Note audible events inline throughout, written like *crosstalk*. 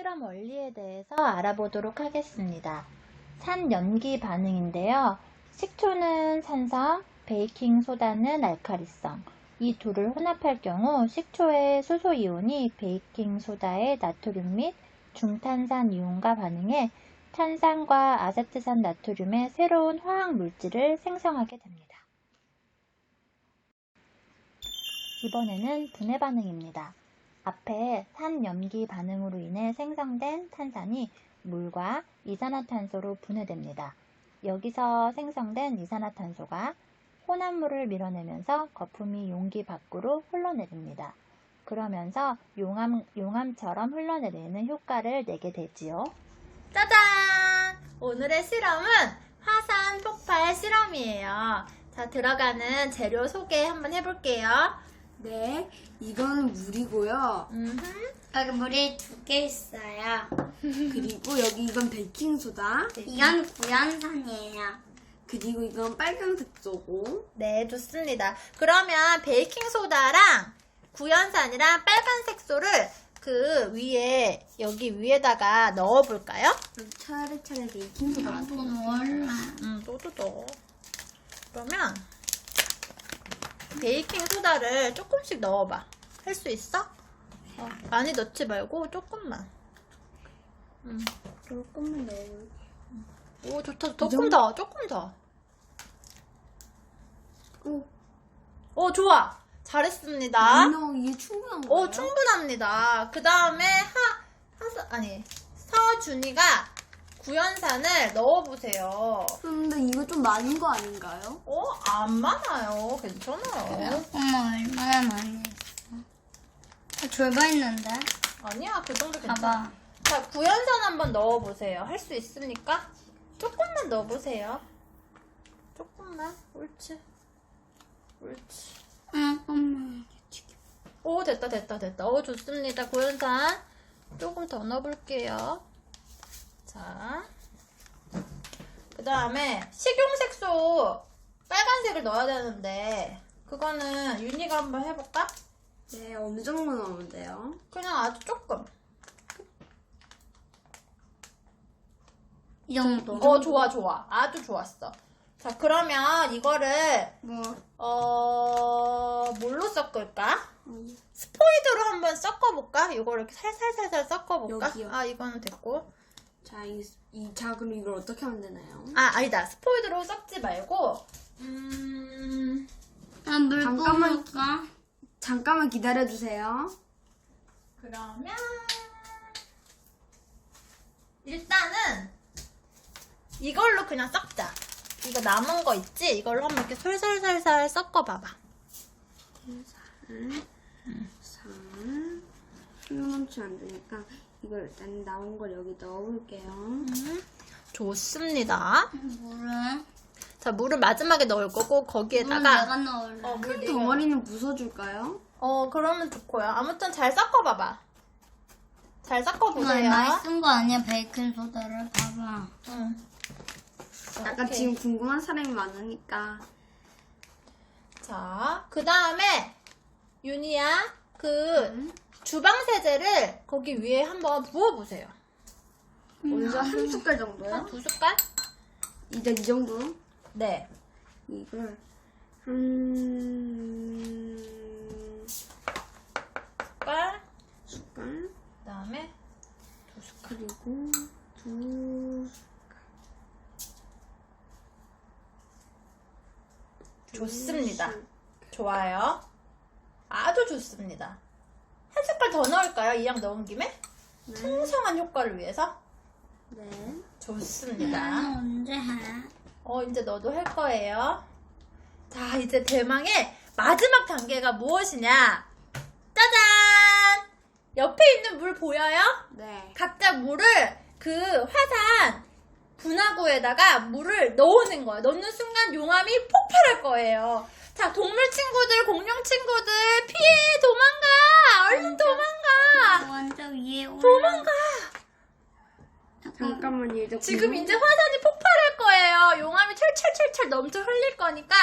실험 원리에 대해서 알아보도록 하겠습니다. 산 연기 반응인데요. 식초는 산성, 베이킹 소다는 알카리성. 이 둘을 혼합할 경우 식초의 수소 이온이 베이킹 소다의 나트륨 및 중탄산 이온과 반응해 탄산과 아세트산 나트륨의 새로운 화학 물질을 생성하게 됩니다. 이번에는 분해 반응입니다. 앞에 산 염기 반응으로 인해 생성된 탄산이 물과 이산화탄소로 분해됩니다. 여기서 생성된 이산화탄소가 혼합물을 밀어내면서 거품이 용기 밖으로 흘러내립니다. 그러면서 용암, 용암처럼 흘러내리는 효과를 내게 되지요. 짜잔! 오늘의 실험은 화산 폭발 실험이에요. 자, 들어가는 재료 소개 한번 해볼게요. 네, 이거는 물이고요. 여기 물이 두 개 있어요. 그리고 여기 이건 베이킹 소다. 이건 구연산이에요. 그리고 이건 빨간 색 소고. 네, 좋습니다. 그러면 베이킹소다랑 구연산이랑 빨간 색 소를 그 위에, 여기 위에다가 넣어볼까요? 차례차례 베이킹 소다. 나도 몰라. 음, 또도 넣어. 그러면 베이킹 소다를 조금씩 넣어봐. 할 수 있어? 어, 많이 넣지 말고 조금만. 음. 조금만 넣어. 오, 좋다. 이 조금? 더, 조금 더. 오, 오, 좋아. 잘했습니다. 나 이게 충분한 거예요? 오, 충분합니다. 그 다음에 하, 하서, 아니, 서준이가 구연산을 넣어보세요. 근데 이거 좀 많은 거 아닌가요? 어, 안 많아요. 괜찮아요. 엄마 얼마나 많이 했어? 졸바 있는데? 아니야, 그 정도 괜찮아. 봐봐. 자, 구연산 한번 넣어보세요. 할 수 있습니까? 조금만 넣어보세요. 조금만. 옳지. 옳지. 응, 엄마. 오, 됐다, 됐다, 됐다. 오, 좋습니다. 구연산. 조금 더 넣어볼게요. 자. 그 다음에 식용색소 빨간색을 넣어야 되는데, 그거는 윤희가 한번 해볼까? 네, 어느 정도 넣으면 돼요? 그냥 아주 조금. 이 정도. 어, 좋아, 좋아. 아주 좋았어. 자, 그러면 이거를, 뭐, 어, 뭘로 섞을까? 스포이드로 한번 섞어볼까? 이거를 이렇게 살살살살 섞어볼까? 여기요. 아, 이거는 됐고. 자, 이, 이, 자, 그럼 이걸 어떻게 하면 되나요? 아, 아니다. 스포이드로 섞지 말고, 음, 아, 물 잠깐만. 뿜을까? 잠깐만 기다려주세요. 그러면, 일단은, 이걸로 그냥 섞자. 이거 남은 거 있지? 이걸로 한번 이렇게 솔솔솔솔 섞어봐봐. 살, 수용함치 안 되니까 이걸 일단 나온 걸 여기 넣어볼게요. 음, 좋습니다. 물은? 자, 물을 마지막에 넣을 거고, 물은 거기에다가, 내가 넣을래. 어, 물큰 덩어리는 부숴줄까요? 어, 그러면 좋고요. 아무튼 잘 섞어 봐봐. 잘 이거 섞어보세요. 많이 쓴 거 아니야, 베이킹 소다를. 봐봐. 응. 약간 오케이. 지금 궁금한 사람이 많으니까 자, 그 다음에, 윤희야, 그, 주방 세제를 거기 위에 한번 부어보세요. 먼저 한 숟갈 정도요? 한두 숟갈? 이제 이 정도? 네. 이걸 한 숟갈. 숟갈 그 다음에, 두 숟갈. 그리고 두 좋습니다. 좋아요. 아주 좋습니다. 한 숟갈 더 넣을까요? 이양 넣은 김에? 풍성한 효과를 위해서? 네. 좋습니다. 나는 언제 해? 어, 이제 너도 할 거예요. 자, 이제 대망의 마지막 단계가 무엇이냐? 짜잔! 옆에 있는 물 보여요? 네. 각자 물을 그 화산 분화구에다가 물을 넣는 거예요. 넣는 순간 용암이 폭발할 거예요. 자, 동물 친구들, 공룡 친구들, 피해! 도망가! 얼른 도망가! 완전 위에 올라. 도망가! 잠깐만요. 이제 지금 이제 화산이 폭발할 거예요. 용암이 철철철철 넘쳐 흘릴 거니까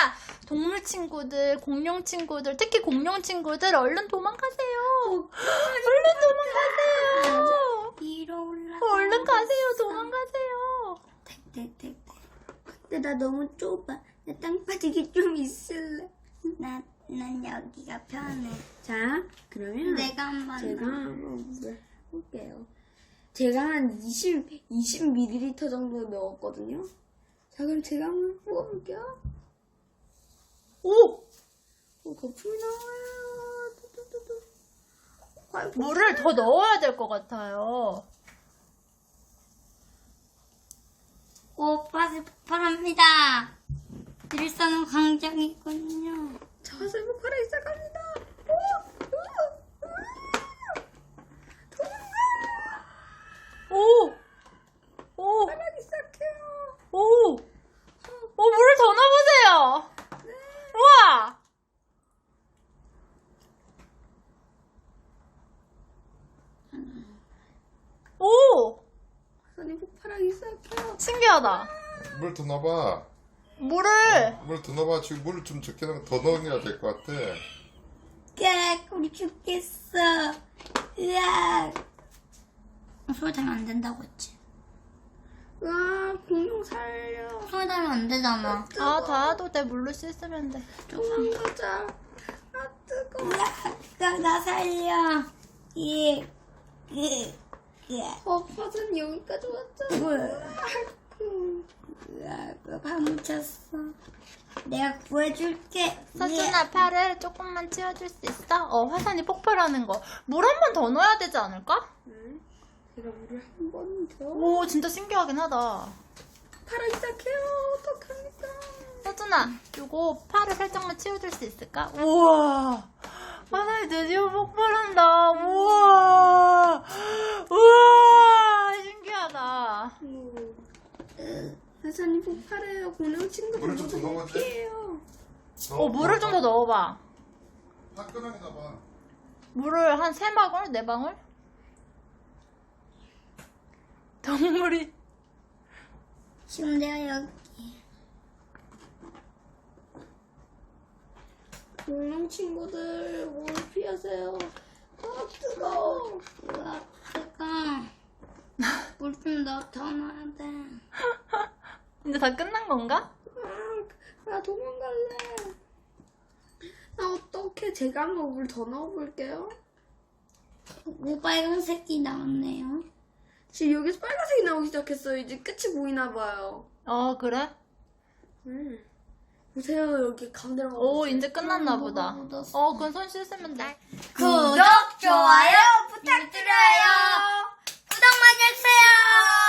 동물 친구들, 공룡 친구들, 특히 공룡 친구들 얼른 도망가세요. 얼른 도망가세요. 위로 올라. 얼른 가세요. 도망가세요. 땡땡땡. 근데 나 너무 좁아. 나 땅 빠지기 좀 있을래. 나, 난 여기가 편해. 자, 그러면 내가 한번. 제가 한번 물을 볼게요. 제가 한 20, 20ml 정도 넣었거든요. 자, 그럼 제가 한번 부어볼게요. 오! 오, 거품이 나와요. 뚜뚜뚜뚜. 거- 물을 더 넣어야 될 것 같아요. 오빠들 폭발합니다. 일산은 광장이군요. 자, 세복하라 시작합니다. 오! 도망가! 오! 오! 하기 시작해요. 오! 오, 물을 더 넣어보세요! 우와! 오! 선이 폭발하기 시작해요. 신기하다. 물 더 넣어봐. 물을, 물 더 넣어봐. 지금 물을 좀 적게 넣어 더 넣어야 될 것 같아. 으악, 우리 죽겠어. 으악. 손 닿으면 안 된다고 했지. 와, 공룡 살려. 손 닿으면 안 되잖아. 아, 닿아도 돼. 물로 씻으면 돼. 도망가자. 아, 뜨거워. 으악, 으악, 나 살려. 예. 으, 으악. 어, 여기까지 왔잖아. 밥 묻혔어. 내가 구해줄게. 서준아, 팔을 조금만 치워줄 수 있어? 어, 화산이 폭발하는 거. 물 한 번 더 넣어야 되지 않을까? 네. 제가 물을 한 번 더. 오, 진짜 신기하긴 하다. 팔아 시작해요. 어떡합니까? 서준아, 요거 팔을 살짝만 치워줄 수 있을까? 우와! 화산이 드디어 폭발한다. 우와! 우와! 신기하다. 회사님 폭발해요. 공룡 친구들 물을 좀더 모두? 피해요. 어, 물을 좀 더 넣어봐. 화끈하게 넣어봐. 물을 한 세 방울? 네 방울? 동물이. 지금 내가 여기. 공룡 친구들 물 피하세요. 아, 뜨거워. 으악, 뜨거. 물좀 더 넣어야 돼. *laughs* 이제 다 끝난 건가? 아, 나 도망갈래. 나 어떻게 제가 한번 물 더 넣어볼게요. 오 빨간색이 나왔네요. 지금 여기서 빨간색이 나오기 시작했어요. 이제 끝이 보이나 봐요. 어 그래? 음. 보세요 여기 가운데로. 오 가고 이제 끝났나 음, 보다. 어어 그건 손 씻으면 돼. 구독, 좋아요 부탁드려요. 구독 많이 해주세요.